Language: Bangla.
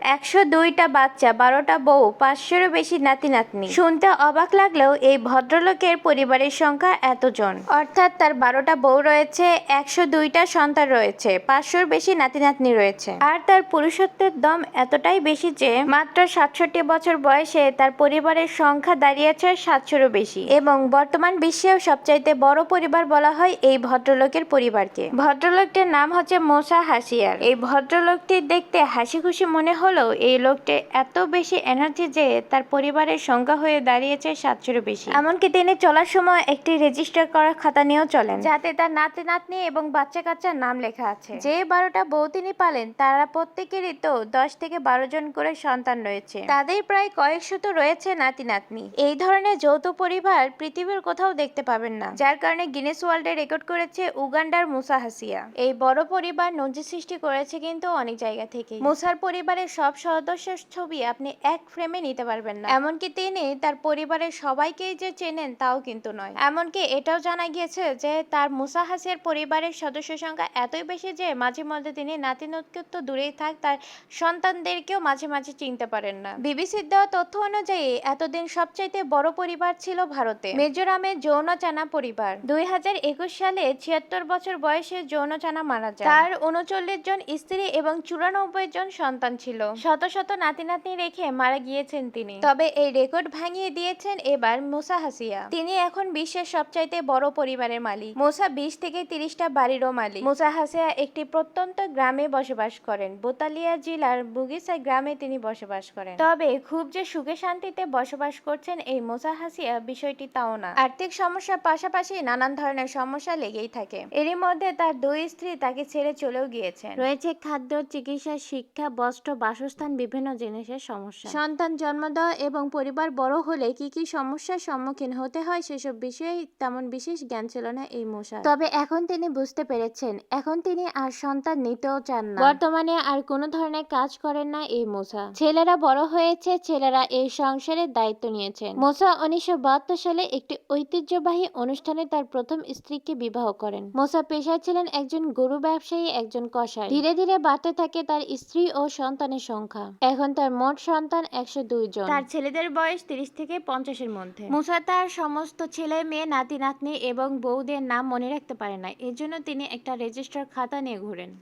একশো দুইটা বাচ্চা, বারোটা বউ, পাঁচশোরও বেশি নাতি নাতনি শুনতে অবাক লাগলেও এই ভদ্রলোকের পরিবারের সংখ্যা এতজন। অর্থাৎ তার বারোটা বউ রয়েছে, একশো দুইটা সন্তান রয়েছে, পাঁচশোর বেশি নাতি নাতনি রয়েছে। আর তার পুরুষত্বের দম এতটাই বেশি যে, মাত্র সাতষট্টি বছর বয়সে তার পরিবারের সংখ্যা দাঁড়িয়েছে সাতশোরও বেশি। এবং বর্তমান বিশ্বেও সবচাইতে বড় পরিবার বলা হয় এই ভদ্রলোকের পরিবারকে। ভদ্রলোকটির নাম হচ্ছে মোসা হাসিয়ার এই ভদ্রলোকটি দেখতে হাসি খুশি মনে হলেও এই লোকটি এত বেশি এনার্জি যে তার পরিবারের সংখ্যা হয়ে দাঁড়িয়েছে সাতশোরও বেশি। এমনকি তিনি চলার সময় একটি রেজিস্টার করা খাতা নিয়েও চলেন। যাতে তার নাতি নাতনি এবং বাচ্চা কাচ্চার নাম লেখা আছে। যে বারোটা বউ তিনি পালেন, তারা প্রত্যেকেরই তো দশ থেকে বারো জন করে সন্তান রয়েছে। তাদের প্রায় কয়েকশো তো রয়েছে নাতি নাতনি এই ধরনের যৌথ পরিবার পৃথিবীর কোথাও দেখতে পাবেন না, যার কারণে গিনেস ওয়ার্ল্ডে রেকর্ড করেছে উগান্ডার মুসা হাসিয়া। এই বড় পরিবার নজির সৃষ্টি করেছে কিন্তু অনেক জায়গা থেকে। মুসার পরিবারের সব সদস্যের ছবি আপনি এক ফ্রেমে নিতে পারবেন না। এমনকি তিনি তার পরিবারের সবাইকেই যে চেনেন তাও কিন্তু নয়। এমনকি এটাও জানা গিয়েছে যে তার মুসাহাসের পরিবারের সদস্য সংখ্যা এতই বেশি যে মাঝে মধ্যে তিনি নাতি নতকে তো দূরেই থাক, তার সন্তানদেরকেও মাঝে মাঝে চিনতে পারেন না। বিবিসির দেওয়া তথ্য অনুযায়ী এতদিন সবচাইতে বড় পরিবার ছিল ভারতে। মিজোরামের যৌন চানা পরিবার। দুই হাজার একুশ সালে ছিয়াত্তর বছর বয়সে যৌন চানা মারা যায়। তার উনচল্লিশ জন স্ত্রী এবং চুরানব্বই জন সন্তান ছিল। শত শত নাতি নাতনি রেখে মারা গিয়েছেন তিনি। তবে এই রেকর্ড ভাঙিয়ে দিয়েছেন এবার মুসা হাসিয়া। তিনি এখন বিশ্বের সবচাইতে বড় পরিবারের মালিক। মুসা বিশ থেকে তিরিশটা বাড়িরও মালিক। মুসা হাসিয়া একটি প্রত্যন্ত গ্রামে বসবাস করেন। বোতালিয়া জেলার বুগিসা গ্রামে তিনি বসবাস করেন। তবে খুব যে সুখে শান্তিতে বসবাস করছেন এই মোসা হাসিয়া বিষয়টি তাও না। আর্থিক সমস্যার পাশাপাশি নানান ধরনের সমস্যা লেগেই থাকে। এরই মধ্যে তার দুই স্ত্রী তাকে ছেড়ে চলেও গিয়েছেন। রয়েছে খাদ্য চিকিৎসা শিক্ষা বস্ত্র বাসস্থান বিভিন্ন জিনিসের সমস্যা। সন্তান জন্ম দেওয়া এবং পরিবার বড় হলে কি কি সমস্যার সম্মুখীন হতে হয় সেসব বিষয়ে তেমন বিশেষ জ্ঞান ছিল না এই মশা তবে এখন তিনি বুঝতে পেরেছেন এখন তিনি আর সন্তান নিতেও চান না। বর্তমানে আর কোনো ধরনের কাজ করেন না এই মোসা ছেলেরা বড় হয়েছে ছেলেরা এই সংসারের দায়িত্ব নিয়েছেন। মোসা উনিশশো বাহাত্তর সালে একটি ঐতিহ্যবাহী অনুষ্ঠানে তার প্রথম স্ত্রীকে বিবাহ করেন। মোসা পেশায় ছিলেন একজন গরু ব্যবসায়ী একজন কসাই। ধীরে ধীরে বাড়তে থাকে তার স্ত্রী ও সন্তানের সংখ্যা। এখন তার মোট সন্তান একশো দুই জন। তার ছেলেদের বয়স তিরিশ থেকে পঞ্চাশের মধ্যে। মুসা তার সমস্ত ছেলে মেয়ে নাতি নাতনি এবং বউদের নাম মনে রাখতে পারে না। এজন্য তিনি একটা রেজিস্টার খাতা নিয়ে ঘুরেন।